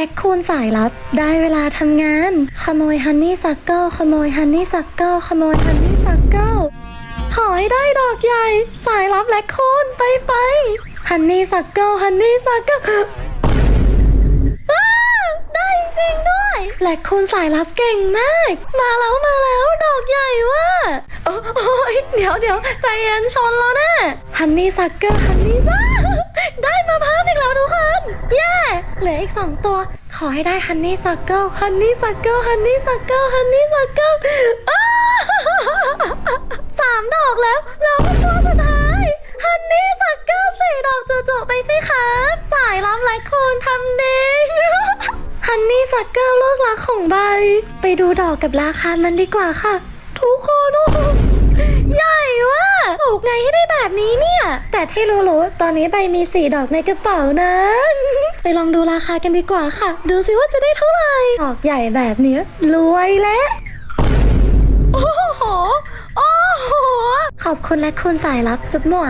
แอคคูณสายลับได้เวลาทำงาน ขโมยฮันนี่ซักเกิลขโมยฮันนี่ซักเกิลขโมยฮันนี่ซักเกิลขอให้ได้ดอกใหญ่ สายลับแลคคูณไปไปฮันนี่ซักเกิลฮันนี่ซักเกิลได้จริงด้วยแหลกคูณสายลับเก่งมาก มาแล้วมาแล้วดอกใหญ่ว่ะโอ้ยเดี๋ยวเดี๋ยวใจเย็นชนแล้วนะฮันนี่ซักเกอร์ฮันนี่ซักได้มาเพิ่มอีกแล้วทุกคนเย้เห ลืออีกสองตัว ขอให้ได้ฮันนี่ซักเกิลฮันนี่ซักเกิลฮันนี่ซักเกิลฮันนี่ซักเกิลสามดอกแล้ว แล้วก็ตัวสุดท้ายฮันนี่ซักเกิลสี่ดอกจุๆไปสิครับสายลับและคูณทำเด้งฮันนี่สักเกิลลูกรักของใบ ไปดูดอกกับราคามันดีกว่าค่ะ ทุกคนใหญ่ว่ะปลูกไงให้ได้แบบนี้เนี่ย แต่ที่รู้ๆตอนนี้ใบมีสี่ดอกในกระเป๋านะ ไปลองดูราคากันดีกว่าค่ะ ดูสิว่าจะได้เท่าไหร่ ดอกใหญ่แบบเนี้ยรวยแล้ว โอ้โห โอ้โห ขอบคุณและคุณสายลับจุ๊บมั่ว